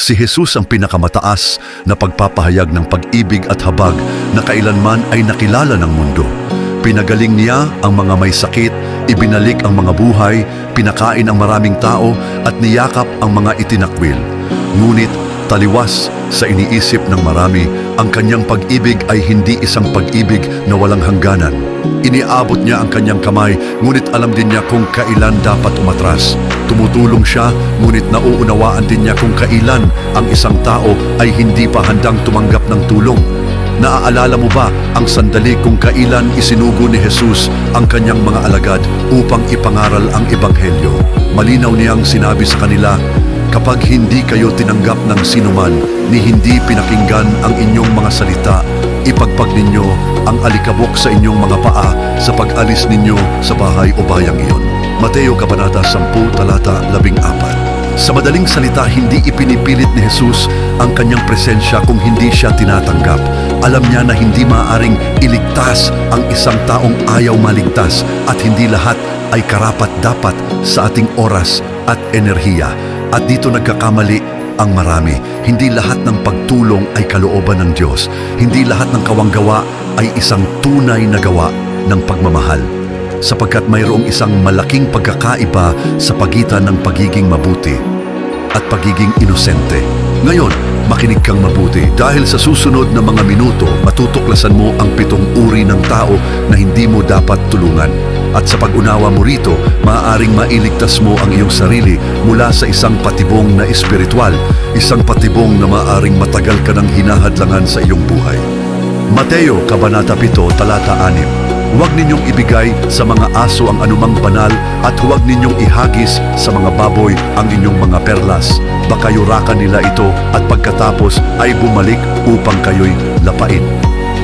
Si Jesus ang pinakamataas na pagpapahayag ng pag-ibig at habag na kailanman ay nakilala ng mundo. Pinagaling niya ang mga may sakit, ibinalik ang mga buhay, pinakain ang maraming tao at niyakap ang mga itinakwil. Ngunit taliwas sa iniisip ng marami, ang kanyang pag-ibig ay hindi isang pag-ibig na walang hangganan. Iniabot niya ang kanyang kamay, ngunit alam din niya kung kailan dapat umatras. Tumutulong siya, ngunit nauunawaan din niya kung kailan ang isang tao ay hindi pa handang tumanggap ng tulong. Naaalala mo ba ang sandali kung kailan isinugo ni Jesus ang kanyang mga alagad upang ipangaral ang Ebanghelyo? Malinaw niyang sinabi sa kanila, Kapag hindi kayo tinanggap ng sinuman, ni hindi pinakinggan ang inyong mga salita, ipagpag ninyo ang alikabok sa inyong mga paa sa pag-alis ninyo sa bahay o bayang iyon. Mateo Kabanata 10, talata 14 Sa madaling salita, hindi ipinipilit ni Jesus ang kanyang presensya kung hindi siya tinatanggap. Alam niya na hindi maaring iligtas ang isang taong ayaw maligtas at hindi lahat ay karapat-dapat sa ating oras at enerhiya. At dito nagkakamali ang marami. Hindi lahat ng pagtulong ay kalooban ng Diyos. Hindi lahat ng kawanggawa ay isang tunay na gawa ng pagmamahal. Sapagkat mayroong isang malaking pagkakaiba sa pagitan ng pagiging mabuti at pagiging inosente. Ngayon, makinig kang mabuti dahil sa susunod na mga minuto, matutuklasan mo ang pitong uri ng tao na hindi mo dapat tulungan. At sa pag-unawa mo rito, maaaring mailigtas mo ang iyong sarili mula sa isang patibong na espiritual, isang patibong na maaaring matagal ka ng hinahadlangan sa iyong buhay. Mateo, Kabanata 7, Talata 6 Huwag ninyong ibigay sa mga aso ang anumang banal at huwag ninyong ihagis sa mga baboy ang inyong mga perlas. Baka yurakan nila ito at pagkatapos ay bumalik upang kayo'y lapain.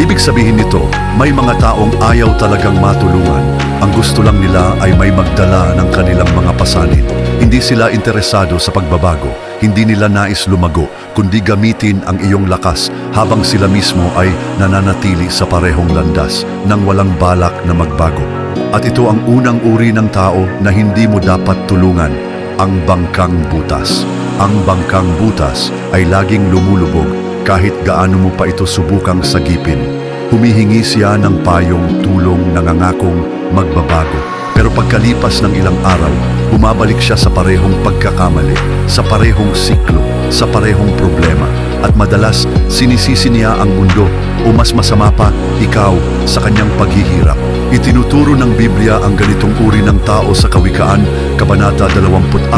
Ibig sabihin nito, may mga taong ayaw talagang matulungan. Ang gusto lang nila ay may magdala ng kanilang mga pasanin. Hindi sila interesado sa pagbabago. Hindi nila nais lumago, kundi gamitin ang iyong lakas habang sila mismo ay nananatili sa parehong landas nang walang balak na magbago. At ito ang unang uri ng tao na hindi mo dapat tulungan, ang bangkang butas. Ang bangkang butas ay laging lumulubog kahit gaano mo pa ito subukang sagipin. Humihingi siya ng payong tulong nangangakong magbabago. Pero pagkalipas ng ilang araw, bumabalik siya sa parehong pagkakamali, sa parehong siklo, sa parehong problema. At madalas, sinisisi niya ang mundo o mas masama pa, ikaw sa kanyang paghihirap. Itinuturo ng Biblia ang ganitong uri ng tao sa Kawikaan, Kabanata 26,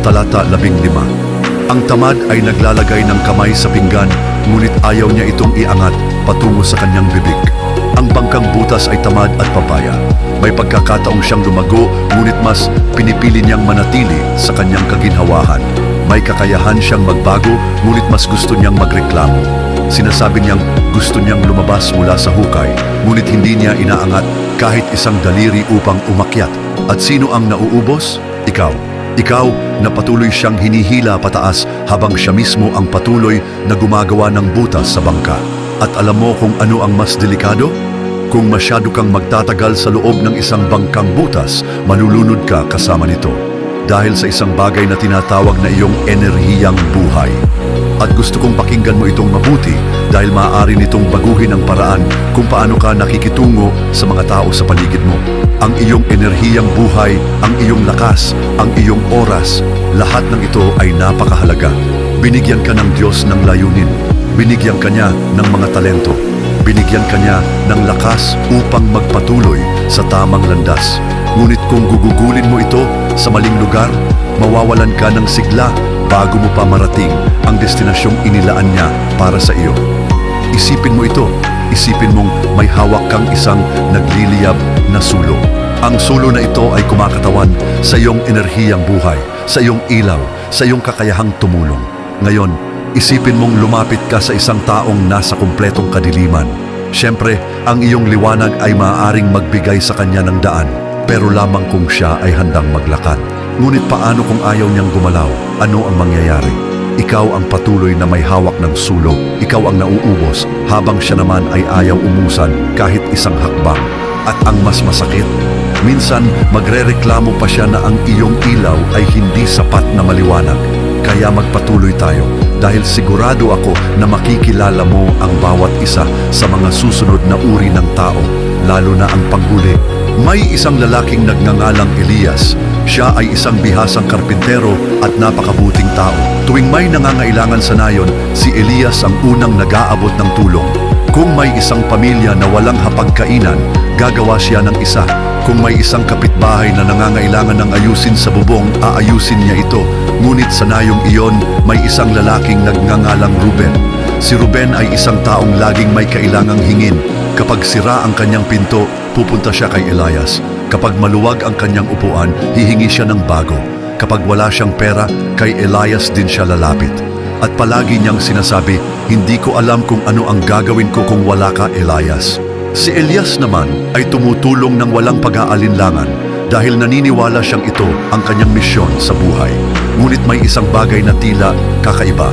Talata 15. Ang tamad ay naglalagay ng kamay sa pinggan, ngunit ayaw niya itong iangat patungo sa kanyang bibig. Ang bangkang butas ay tamad at papaya. May pagkakataong siyang lumago, ngunit mas pinipili niyang manatili sa kanyang kaginhawahan. May kakayahan siyang magbago, ngunit mas gusto niyang magreklamo. Sinasabi niyang gusto niyang lumabas mula sa hukay, ngunit hindi niya inaangat kahit isang daliri upang umakyat. At sino ang nauubos? Ikaw. Ikaw na patuloy siyang hinihila pataas habang siya mismo ang patuloy na gumagawa ng butas sa bangka. At alam mo kung ano ang mas delikado? Kung masyado kang magtatagal sa loob ng isang bangkang butas, malulunod ka kasama nito. Dahil sa isang bagay na tinatawag na iyong enerhiyang buhay. At gusto kong pakinggan mo itong mabuti dahil maaari nitong baguhin ang paraan kung paano ka nakikitungo sa mga tao sa paligid mo. Ang iyong enerhiyang buhay, ang iyong lakas, ang iyong oras, lahat ng ito ay napakahalaga. Binigyan ka ng Diyos ng layunin. Binigyan ka niya ng mga talento. Binigyan ka niya ng lakas upang magpatuloy sa tamang landas. Ngunit kung gugugulin mo ito sa maling lugar, mawawalan ka ng sigla bago mo pa marating ang destinasyong inilaan niya para sa iyo. Isipin mo ito. Isipin mong may hawak kang isang nagliliyab na sulo. Ang sulo na ito ay kumakatawan sa iyong enerhiyang buhay, sa iyong ilaw, sa iyong kakayahang tumulong. Ngayon, isipin mong lumapit ka sa isang taong nasa kumpletong kadiliman. Siyempre, ang iyong liwanag ay maaaring magbigay sa kanya ng daan, pero lamang kung siya ay handang maglakad. Ngunit paano kung ayaw niyang gumalaw? Ano ang mangyayari? Ikaw ang patuloy na may hawak ng sulok. Ikaw ang nauubos habang siya naman ay ayaw umusan kahit isang hakbang. At ang mas masakit, minsan magrereklamo pa siya na ang iyong ilaw ay hindi sapat na maliwanag. Kaya magpatuloy tayo dahil sigurado ako na makikilala mo ang bawat isa sa mga susunod na uri ng tao, lalo na ang panghuli. May isang lalaking nagngangalang Elias. Siya ay isang bihasang karpintero at napakabuting tao. Tuwing may nangangailangan sa nayon, si Elias ang unang nag-aabot ng tulong. Kung may isang pamilya na walang hapagkainan, gagawa siya ng isa. Kung may isang kapitbahay na nangangailangan ng ayusin sa bubong, aayusin niya ito. Ngunit sa nayong iyon, may isang lalaking nagngangalang Ruben. Si Ruben ay isang taong laging may kailangang hingin. Kapag sira ang kanyang pinto, pupunta siya kay Elias. Kapag maluwag ang kanyang upuan, hihingi siya ng bago. Kapag wala siyang pera, kay Elias din siya lalapit. At palagi niyang sinasabi, hindi ko alam kung ano ang gagawin ko kung wala ka, Elias. Si Elias naman ay tumutulong ng walang pag-aalinlangan dahil naniniwala siyang ito ang kanyang misyon sa buhay. Ngunit may isang bagay na tila kakaiba.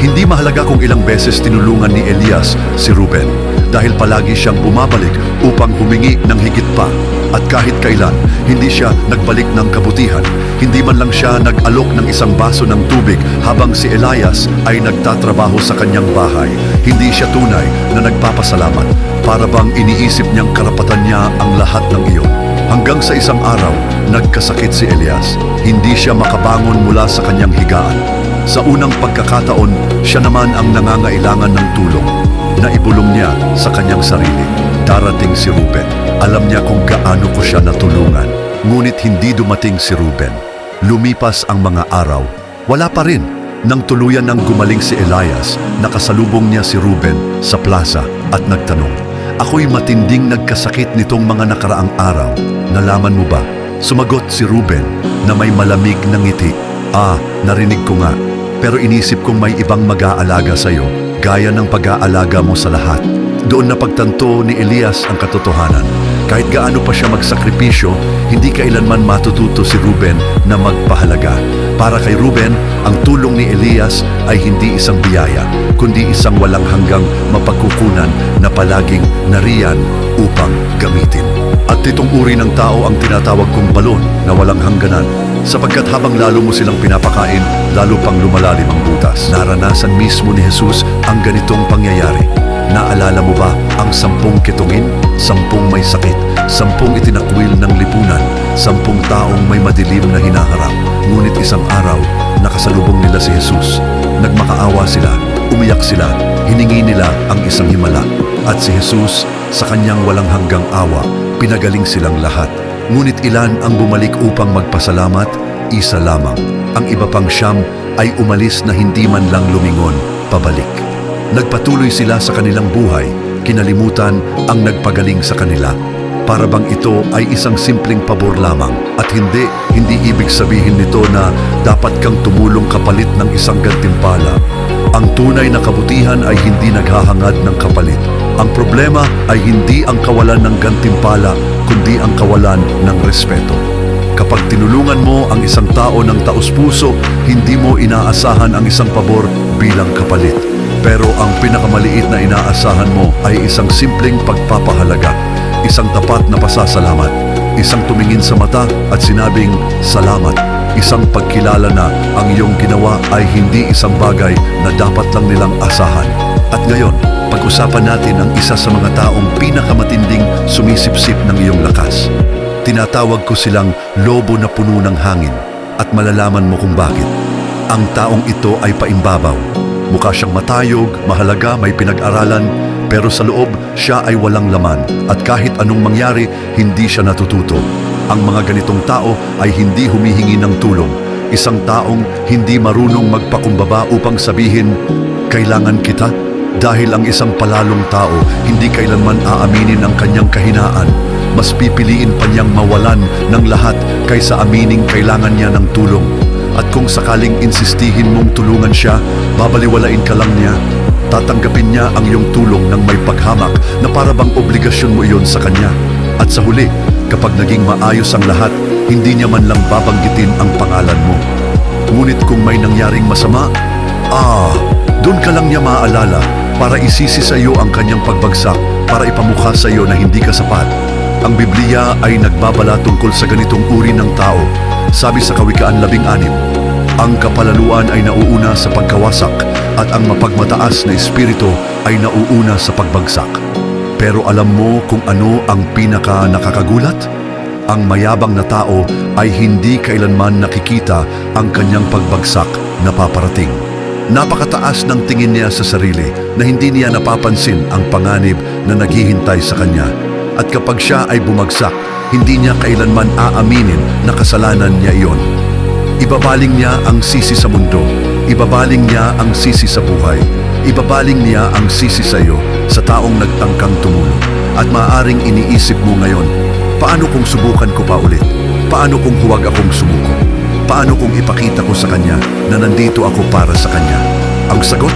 Hindi mahalaga kung ilang beses tinulungan ni Elias si Ruben dahil palagi siyang bumabalik upang humingi ng higit pa. At kahit kailan, hindi siya nagbalik ng kabutihan. Hindi man lang siya nag-alok ng isang baso ng tubig habang si Elias ay nagtatrabaho sa kanyang bahay. Hindi siya tunay na nagpapasalamat para bang iniisip niyang karapatan niya ang lahat ng iyon. Hanggang sa isang araw, nagkasakit si Elias. Hindi siya makabangon mula sa kanyang higaan. Sa unang pagkakataon, siya naman ang nangangailangan ng tulong na ibulong niya sa kanyang sarili. Darating si Ruben. Alam niya kung gaano ko siya natulungan. Ngunit hindi dumating si Ruben. Lumipas ang mga araw. Wala pa rin. Nang tuluyan ng gumaling si Elias, nakasalubong niya si Ruben sa plaza at nagtanong, Ako'y matinding nagkasakit nitong mga nakaraang araw. Nalaman mo ba? Sumagot si Ruben na may malamig na ngiti. Ah, narinig ko nga. Pero inisip kong may ibang mag-aalaga sa'yo, gaya ng pag-aalaga mo sa lahat. Doon na pagtanto ni Elias ang katotohanan. Kahit gaano pa siya magsakripisyo, hindi kailanman matututo si Ruben na magpahalaga. Para kay Ruben, ang tulong ni Elias ay hindi isang biyaya, kundi isang walang hanggang mapagkukunan na palaging nariyan upang gamitin. At itong uri ng tao ang tinatawag kong balon na walang hangganan. Sapagkat habang lalo mo silang pinapakain, lalo pang lumalalim ang butas. Naranasan mismo ni Jesus ang ganitong pangyayari. Naalala mo ba ang sampung kitungin? Sampung may sakit, sampung itinakwil ng lipunan, sampung taong may madilim na hinaharap. Ngunit isang araw, nakasalubong nila si Jesus. Nagmakaawa sila, umiyak sila, hiningi nila ang isang himala. At si Jesus, sa kanyang walang hanggang awa, pinagaling silang lahat. Ngunit ilan ang bumalik upang magpasalamat? Isa lamang. Ang iba pang siyam ay umalis na hindi man lang lumingon, pabalik. Nagpatuloy sila sa kanilang buhay, kinalimutan ang nagpagaling sa kanila. Para bang ito ay isang simpleng pabor lamang at hindi, hindi ibig sabihin nito na dapat kang tumulong kapalit ng isang gantimpala. Ang tunay na kabutihan ay hindi naghahangad ng kapalit. Ang problema ay hindi ang kawalan ng gantimpala, kundi ang kawalan ng respeto. Kapag tinulungan mo ang isang tao ng taus-puso, hindi mo inaasahan ang isang pabor bilang kapalit. Pero ang pinakamaliit na inaasahan mo ay isang simpleng pagpapahalaga, isang tapat na pasasalamat, isang tumingin sa mata at sinabing salamat, isang pagkilala na ang iyong ginawa ay hindi isang bagay na dapat lang nilang asahan. At ngayon, pag-usapan natin ang isa sa mga taong pinakamatinding sumisipsip ng iyong lakas. Tinatawag ko silang lobo na puno ng hangin at malalaman mo kung bakit. Ang taong ito ay paimbabaw. Mukha siyang matayog, mahalaga, may pinag-aralan, pero sa loob siya ay walang laman at kahit anong mangyari, hindi siya natututo. Ang mga ganitong tao ay hindi humihingi ng tulong. Isang taong hindi marunong magpakumbaba upang sabihin, kailangan kita? Dahil ang isang palalong tao hindi kailanman aaminin ang kanyang kahinaan, mas pipiliin pa niyang mawalan ng lahat kaysa amining kailangan niya ng tulong. At kung sakaling insistihin mong tulungan siya, babaliwalain ka lang niya. Tatanggapin niya ang iyong tulong ng may paghamak na para bang obligasyon mo iyon sa kanya. At sa huli, kapag naging maayos ang lahat, hindi niya man lang babanggitin ang pangalan mo. Ngunit kung may nangyaring masama, ah, doon ka lang niya maaalala para isisi sa iyo ang kanyang pagbagsak para ipamukha sa iyo na hindi ka sapat. Ang Biblia ay nagbabala tungkol sa ganitong uri ng tao. Sabi sa Kawikaan 16, ang kapalaluan ay nauuna sa pagkawasak at ang mapagmataas na espiritu ay nauuna sa pagbagsak. Pero alam mo kung ano ang pinaka nakakagulat? Ang mayabang na tao ay hindi kailanman nakikita ang kanyang pagbagsak na paparating. Napakataas ng tingin niya sa sarili na hindi niya napapansin ang panganib na naghihintay sa kanya. At kapag siya ay bumagsak, hindi niya kailanman aaminin na kasalanan niya iyon. Ibabaling niya ang sisi sa mundo. Ibabaling niya ang sisi sa buhay. Ibabaling niya ang sisi sa iyo, sa taong nagtangkang tumulong. At maaring iniisip mo ngayon, paano kung subukan ko pa ulit? Paano kung huwag akong sumuko? Paano kung ipakita ko sa kanya na nandito ako para sa kanya? Ang sagot?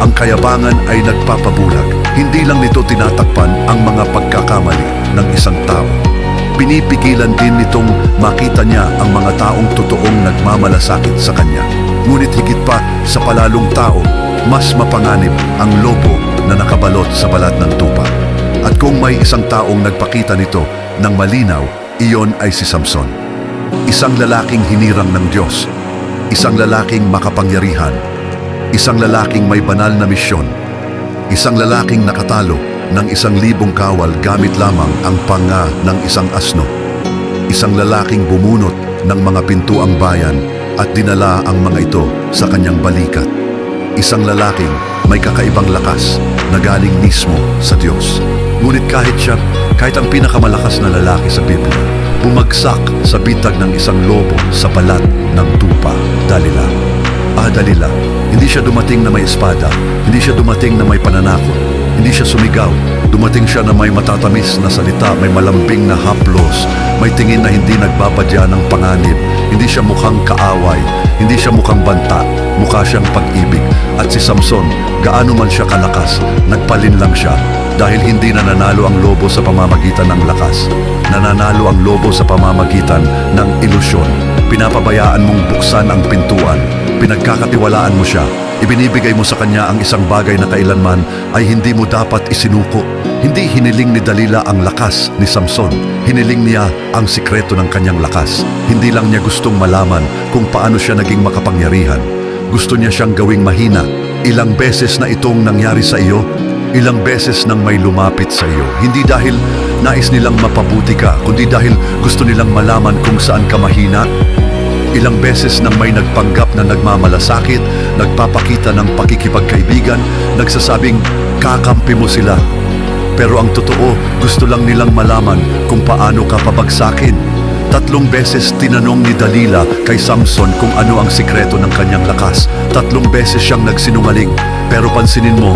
Ang kayabangan ay nagpapabulag. Hindi lang nito tinatakpan ang mga pagkakamali ng isang tao. Pinipigilan din nitong makita niya ang mga taong totoong nagmamalasakit sa kanya. Ngunit higit pa sa palalong tao, mas mapanganib ang lobo na nakabalot sa balat ng tupa. At kung may isang taong nagpakita nito ng malinaw, iyon ay si Samson. Isang lalaking hinirang ng Diyos. Isang lalaking makapangyarihan. Isang lalaking may banal na misyon. Isang lalaking nakatalo ng isang libong kawal gamit lamang ang panga ng isang asno. Isang lalaking bumunot ng mga pintuang bayan at dinala ang mga ito sa kanyang balikat. Isang lalaking may kakaibang lakas na galing mismo sa Diyos. Ngunit kahit siya, kahit ang pinakamalakas na lalaki sa Biblia, bumagsak sa bitag ng isang lobo sa balat ng tupa, Dalila. Ah, Dalila, hindi siya dumating na may espada, hindi siya dumating na may pananakot, hindi siya sumigaw. Dumating siya na may matatamis na salita, may malambing na haplos, may tingin na hindi nagbapadya ng panganib, hindi siya mukhang kaaway, hindi siya mukhang banta, mukha siyang pag-ibig. At si Samson, gaano man siya kalakas, nagpalin lang siya dahil hindi nananalo ang lobo sa pamamagitan ng lakas. Nananalo ang lobo sa pamamagitan ng ilusyon. Pinapabayaan mong buksan ang pintuan. Pinagkakatiwalaan mo siya. Ibinibigay mo sa kanya ang isang bagay na kailanman ay hindi mo dapat isinuko. Hindi hiniling ni Dalila ang lakas ni Samson. Hiniling niya ang sikreto ng kanyang lakas. Hindi lang niya gustong malaman kung paano siya naging makapangyarihan. Gusto niya siyang gawing mahina. Ilang beses na itong nangyari sa iyo, ilang beses nang may lumapit sa iyo. Hindi dahil nais nilang mapabuti ka, kundi dahil gusto nilang malaman kung saan ka mahina. Ilang beses nang may nagpanggap na nagmamalasakit, nagpapakita ng pakikipagkaibigan, nagsasabing kakampi mo sila. Pero ang totoo, gusto lang nilang malaman kung paano ka pabagsakin. Tatlong beses tinanong ni Dalila kay Samson kung ano ang sikreto ng kanyang lakas. Tatlong beses siyang nagsinungaling. Pero pansinin mo,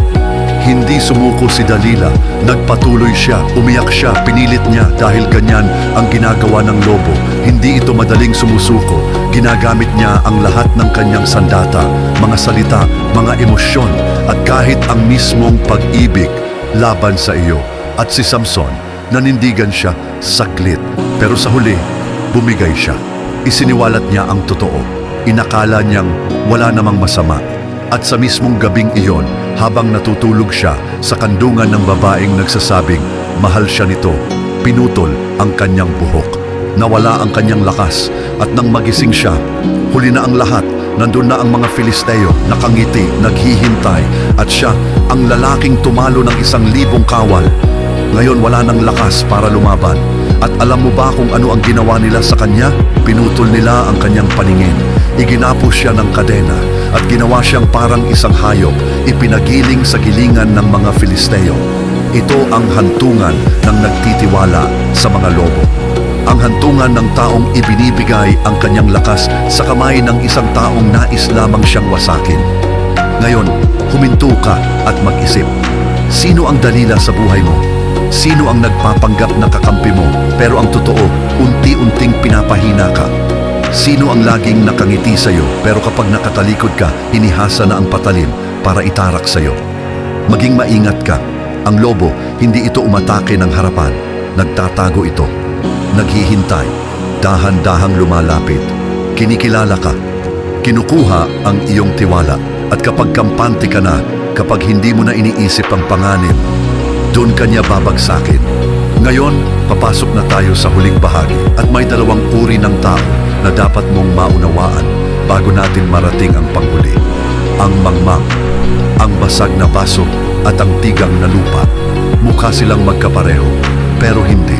hindi sumuko si Dalila. Nagpatuloy siya, umiyak siya, pinilit niya dahil ganyan ang ginagawa ng lobo. Hindi ito madaling sumusuko. Ginagamit niya ang lahat ng kanyang sandata, mga salita, mga emosyon, at kahit ang mismong pag-ibig laban sa iyo. At si Samson, nanindigan siya saglit. Pero sa huli, bumigay siya. Isiniwalat niya ang totoo. Inakala niyang wala namang masama. At sa mismong gabing iyon, habang natutulog siya sa kandungan ng babaeng nagsasabing, mahal siya nito, pinutol ang kanyang buhok. Nawala ang kanyang lakas at nang magising siya, huli na ang lahat, nandun na ang mga Filisteo, nakangiti, naghihintay, at siya ang lalaking tumalo ng isang libong kawal. Ngayon wala nang lakas para lumaban. At alam mo ba kung ano ang ginawa nila sa kanya? Pinutol nila ang kanyang paningin. Iginapos siya ng kadena at ginawa siyang parang isang hayop, ipinagiling sa gilingan ng mga Filisteo. Ito ang hantungan ng nagtitiwala sa mga lobo. Ang hantungan ng taong ibinibigay ang kanyang lakas sa kamay ng isang taong nais lamang siyang wasakin. Ngayon, huminto ka at mag-isip. Sino ang dalila sa buhay mo? Sino ang nagpapanggap na kakampi mo pero ang totoo, unti-unting pinapahina ka? Sino ang laging nakangiti sa'yo pero kapag nakatalikod ka, hinihasa na ang patalim para itarak sa'yo? Maging maingat ka. Ang lobo, hindi ito umatake ng harapan. Nagtatago ito. Naghihintay. Dahan-dahang lumalapit. Kinikilala ka. Kinukuha ang iyong tiwala. At kapag kampante ka na, kapag hindi mo na iniisip ang panganib, doon kanya babagsakin. Ngayon, papasok na tayo sa huling bahagi at may dalawang uri ng tao na dapat mong maunawaan bago natin marating ang panghuli. Ang mangmang. ang basag na baso at ang tigang na lupa. Mukha silang magkapareho, pero hindi.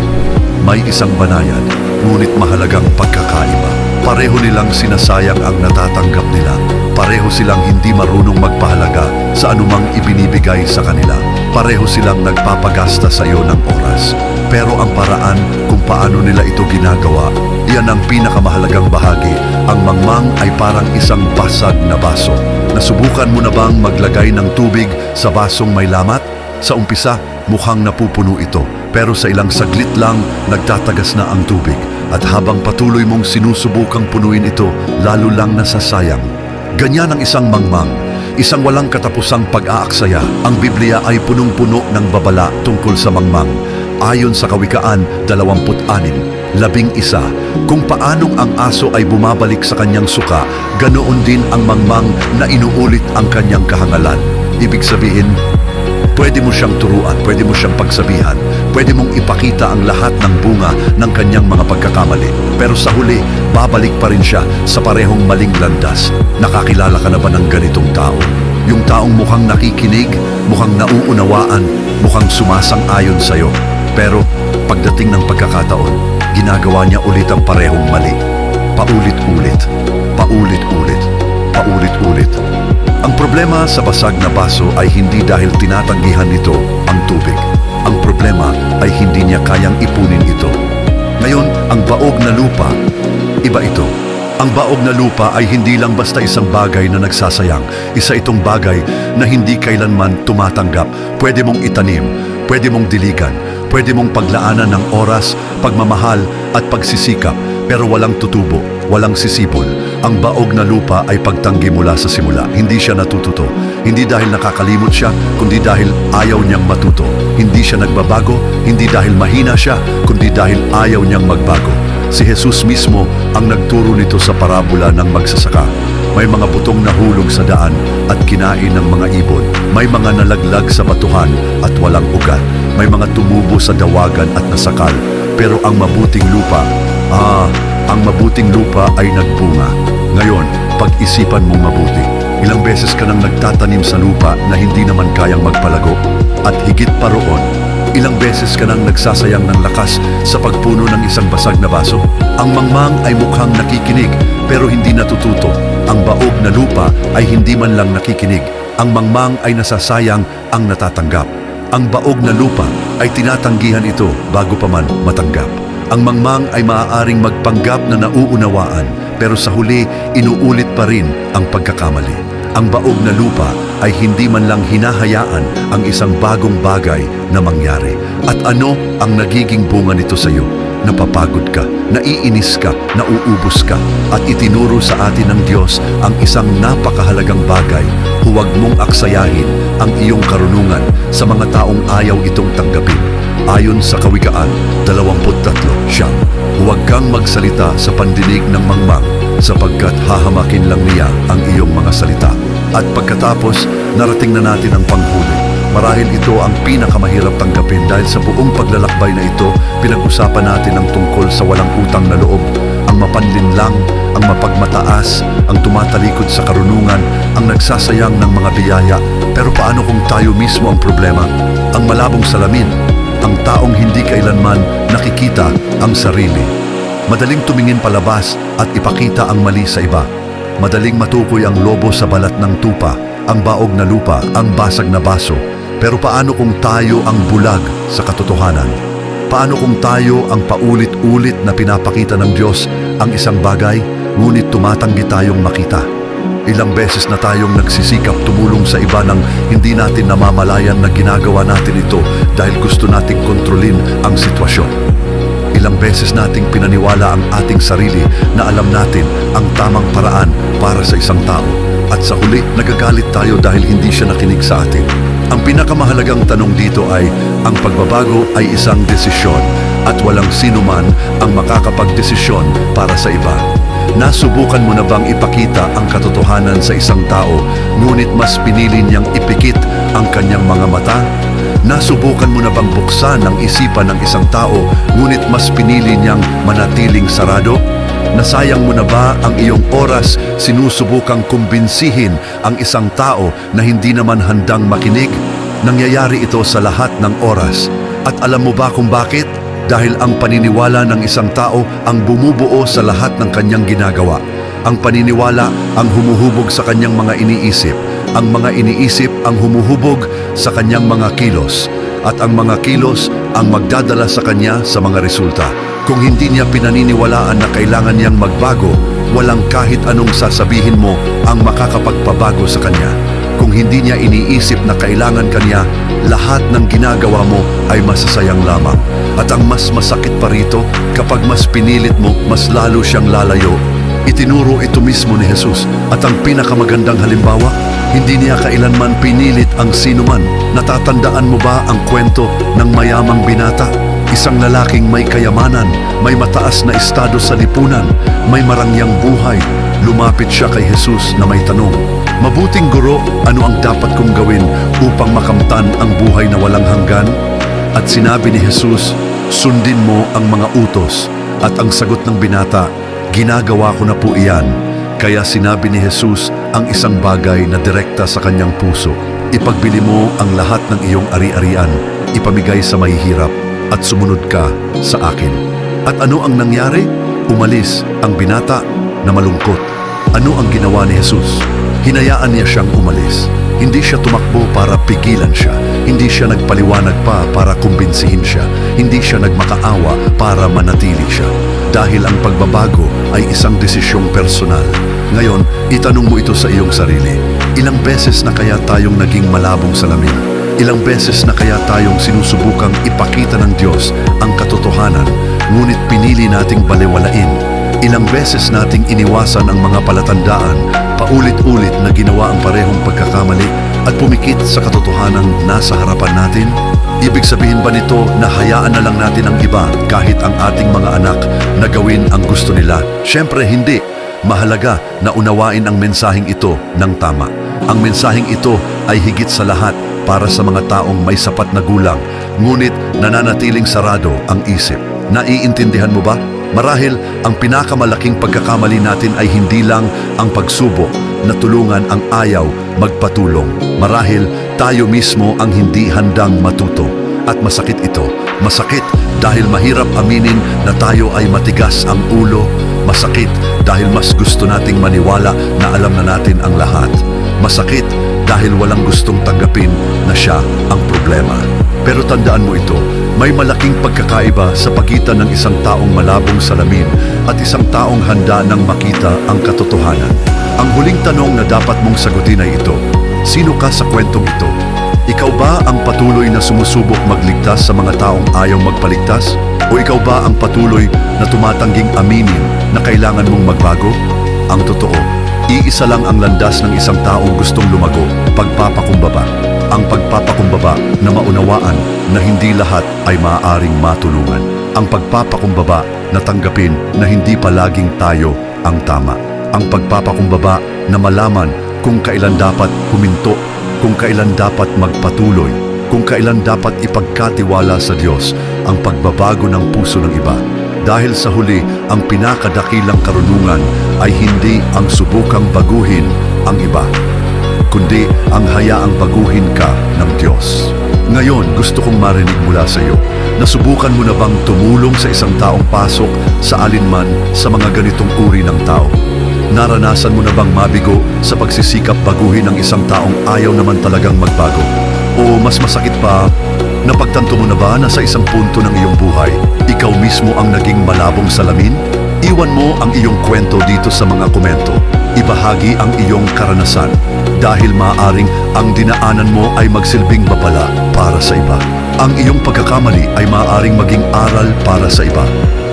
May isang banayad, ngunit mahalagang pagkakaiba. Pareho nilang sinasayang ang natatanggap nila. Pareho silang hindi marunong magpahalaga sa anumang ibinibigay sa kanila. Pareho silang nagpapagasta sa iyo ng oras. Pero ang paraan kung paano nila ito ginagawa, iyan ang pinakamahalagang bahagi. Ang mangmang ay parang isang basag na baso. Nasubukan mo na bang maglagay ng tubig sa basong may lamat? Sa umpisa, mukhang napupuno ito. Pero sa ilang saglit lang, nagtatagas na ang tubig. At habang patuloy mong sinusubukang punuin ito, lalo lang nasasayang. Ganyan ang isang mangmang. Isang walang katapusang pag-aaksaya. Ang Biblia ay punong-puno ng babala tungkol sa mangmang. Ayon sa Kawikaan 26, labing isa, kung paanong ang aso ay bumabalik sa kanyang suka, ganoon din ang mangmang na inuulit ang kanyang kahangalan. Ibig sabihin, Pwede mo siyang turuan, pwede mo siyang pagsabihan, pwede mong ipakita ang lahat ng bunga ng kanyang mga pagkakamali. Pero sa huli, babalik pa rin siya sa parehong maling landas. Nakakilala ka na ba ng ganitong tao? Yung taong mukhang nakikinig, mukhang nauunawaan, mukhang sumasang-ayon sa'yo. Pero pagdating ng pagkakataon, ginagawa niya ulit ang parehong mali. Paulit-ulit, paulit-ulit, paulit-ulit. Ang problema sa basag na baso ay hindi dahil tinatanggihan nito ang tubig. Ang problema ay hindi niya kayang ipunin ito. Ngayon, ang baog na lupa, iba ito. Ang baog na lupa ay hindi lang basta isang bagay na nagsasayang. Isa itong bagay na hindi kailanman tumatanggap. Pwede mong itanim, pwede mong diligan, pwede mong paglaanan ng oras, pagmamahal at pagsisikap, pero walang tutubo, walang sisibol. Ang baog na lupa ay pagtanggi mula sa simula. Hindi siya natututo. Hindi dahil nakakalimot siya, kundi dahil ayaw niyang matuto. Hindi siya nagbabago, hindi dahil mahina siya, kundi dahil ayaw niyang magbago. Si Jesus mismo ang nagturo nito sa parabola ng magsasaka. May mga butong nahulog sa daan at kinain ng mga ibon. May mga nalaglag sa batuhan at walang ugat. May mga tumubo sa dawagan at nasakal. Pero ang mabuting lupa, ah, ang mabuting lupa ay nagbunga. Ngayon, pag-isipan mong mabuti. Ilang beses ka nang nagtatanim sa lupa na hindi naman kayang magpalago. At higit pa roon, ilang beses ka nang nagsasayang ng lakas sa pagpuno ng isang basag na baso. Ang mangmang ay mukhang nakikinig pero hindi natututo. Ang baog na lupa ay hindi man lang nakikinig. Ang mangmang ay nasasayang ang natatanggap. Ang baog na lupa ay tinatanggihan ito bago pa man matanggap. Ang mangmang ay maaaring magpanggap na nauunawaan pero sa huli inuulit pa rin ang pagkakamali. Ang baog na lupa ay hindi man lang hinahayaan ang isang bagong bagay na mangyari. At ano ang nagiging bunga nito sa iyo? Napapagod ka, naiinis ka, nauubos ka, at itinuro sa atin ng Diyos ang isang napakahalagang bagay. Huwag mong aksayahin ang iyong karunungan sa mga taong ayaw itong tanggapin. Ayon sa Kawikaan 23, siyang, huwag kang magsalita sa pandinig ng mangmang sapagkat hahamakin lang niya ang iyong mga salita. At pagkatapos, narating na natin ang panghuli. Marahil ito ang pinakamahirap tanggapin dahil sa buong paglalakbay na ito, pinag-usapan natin ang tungkol sa walang utang na loob, ang mapanlinlang, ang mapagmataas, ang tumatalikod sa karunungan, ang nagsasayang ng mga biyaya. Pero paano kung tayo mismo ang problema? Ang malabong salamin, ang taong hindi kailanman nakikita ang sarili. Madaling tumingin palabas at ipakita ang mali sa iba. Madaling matukoy ang lobo sa balat ng tupa, ang baog na lupa, ang basag na baso. Pero paano kung tayo ang bulag sa katotohanan? Paano kung tayo ang paulit-ulit na pinapakita ng Diyos ang isang bagay, ngunit tumatanggi tayong makita? Ilang beses na tayong nagsisikap tumulong sa iba nang hindi natin namamalayan na ginagawa natin ito dahil gusto nating kontrolin ang sitwasyon. Ilang beses nating pinaniwala ang ating sarili na alam natin ang tamang paraan para sa isang tao. At sa huli, nagagalit tayo dahil hindi siya nakinig sa atin. Ang pinakamahalagang tanong dito ay, ang pagbabago ay isang desisyon at walang sino man ang makakapagdesisyon para sa iba. Nasubukan mo na bang ipakita ang katotohanan sa isang tao, ngunit mas pinili niyang ipikit ang kanyang mga mata? Nasubukan mo na bang buksan ang isipan ng isang tao, ngunit mas pinili niyang manatiling sarado? Nasayang mo na ba ang iyong oras sinusubukang kumbinsihin ang isang tao na hindi naman handang makinig? Nangyayari ito sa lahat ng oras. At alam mo ba kung bakit? Dahil ang paniniwala ng isang tao ang bumubuo sa lahat ng kanyang ginagawa. Ang paniniwala ang humuhubog sa kanyang mga iniisip. Ang mga iniisip ang humuhubog sa kanyang mga kilos. At ang mga kilos ang magdadala sa kanya sa mga resulta. Kung hindi niya pinaniniwalaan na kailangan niyang magbago, walang kahit anong sasabihin mo ang makakapagpabago sa kanya. Kung hindi niya iniisip na kailangan kanya, lahat ng ginagawa mo ay masasayang lamang. At ang mas masakit pa rito, kapag mas pinilit mo, mas lalo siyang lalayo. Itinuro ito mismo ni Jesus at ang pinakamagandang halimbawa, hindi niya kailanman pinilit ang sinuman. Natatandaan mo ba ang kwento ng mayamang binata? Isang lalaking may kayamanan, may mataas na estado sa lipunan, may marangyang buhay. Lumapit siya kay Jesus na may tanong, Mabuting guro, ano ang dapat kong gawin upang makamtan ang buhay na walang hanggan? At sinabi ni Jesus, sundin mo ang mga utos. At ang sagot ng binata, ginagawa ko na po iyan. Kaya sinabi ni Jesus ang isang bagay na direkta sa kanyang puso. Ipagbili mo ang lahat ng iyong ari-arian, ipamigay sa mahihirap, at sumunod ka sa akin. At ano ang nangyari? Umalis ang binata na malungkot. Ano ang ginawa ni Jesus? Hinayaan niya siyang umalis. Hindi siya tumakbo para pigilan siya. Hindi siya nagpaliwanag pa para kumbinsihin siya. Hindi siya nagmakaawa para manatili siya. Dahil ang pagbabago ay isang desisyong personal. Ngayon, itanong mo ito sa iyong sarili. Ilang beses na kaya tayong naging malabong salamin? Ilang beses na kaya tayong sinusubukang ipakita ng Diyos ang katotohanan, ngunit pinili nating balewalain Ilang beses nating iniwasan ang mga palatandaan, paulit-ulit na ginawa ang parehong pagkakamali at pumikit sa katotohanang nasa harapan natin? Ibig sabihin ba nito na hayaan na lang natin ang iba kahit ang ating mga anak na gawin ang gusto nila? Siyempre hindi. Mahalaga na unawain ang mensaheng ito ng tama. Ang mensaheng ito ay higit sa lahat para sa mga taong may sapat na gulang, ngunit nananatiling sarado ang isip. Naiintindihan mo ba? Marahil ang pinakamalaking pagkakamali natin ay hindi lang ang pagsubok na tulungan ang ayaw magpatulong. Marahil tayo mismo ang hindi handang matuto. At masakit ito. Masakit dahil mahirap aminin na tayo ay matigas ang ulo. Masakit dahil mas gusto nating maniwala na alam na natin ang lahat. Masakit dahil walang gustong tanggapin na siya ang problema. Pero tandaan mo ito, may malaking pagkakaiba sa pagitan ng isang taong malabong salamin at isang taong handa nang makita ang katotohanan. Ang huling tanong na dapat mong sagutin ay ito, sino ka sa kwentong ito? Ikaw ba ang patuloy na sumusubok magligtas sa mga taong ayaw magpaligtas? O ikaw ba ang patuloy na tumatangging aminin na kailangan mong magbago? Ang totoo, iisa lang ang landas ng isang taong gustong lumago, pagpapakumbaba. Ang pagpapakumbaba na maunawaan na hindi lahat ay maaaring matulungan. Ang pagpapakumbaba na tanggapin na hindi palaging tayo ang tama. Ang pagpapakumbaba na malaman kung kailan dapat huminto, kung kailan dapat magpatuloy, kung kailan dapat ipagkatiwala sa Diyos ang pagbabago ng puso ng iba. Dahil sa huli, ang pinakadakilang karunungan ay hindi ang subukang baguhin ang iba, kundi ang hayaang baguhin ka ng Diyos. Ngayon, gusto kong marinig mula sa iyo. Nasubukan mo na bang tumulong sa isang taong pasok sa alinman sa mga ganitong uri ng tao? Naranasan mo na bang mabigo sa pagsisikap baguhin ng isang taong ayaw naman talagang magbago? O mas masakit pa, napagtanto mo na ba na sa isang punto ng iyong buhay, ikaw mismo ang naging malabong salamin? Iwan mo ang iyong kwento dito sa mga komento. Ibahagi ang iyong karanasan dahil maaring ang dinaanan mo ay magsilbing babala para sa iba. Ang iyong pagkakamali ay maaaring maging aral para sa iba.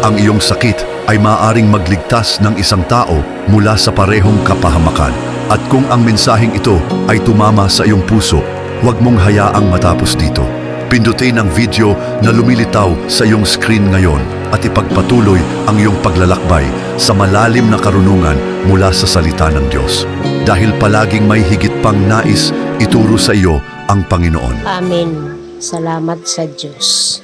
Ang iyong sakit ay maaaring magligtas ng isang tao mula sa parehong kapahamakan. At kung ang mensaheng ito ay tumama sa iyong puso, huwag mong hayaang matapos dito. Pindutin ang video na lumilitaw sa iyong screen ngayon at ipagpatuloy ang iyong paglalakbay sa malalim na karunungan mula sa salita ng Diyos. Dahil palaging may higit pang nais ituro sa iyo ang Panginoon. Amen. Salamat sa Diyos.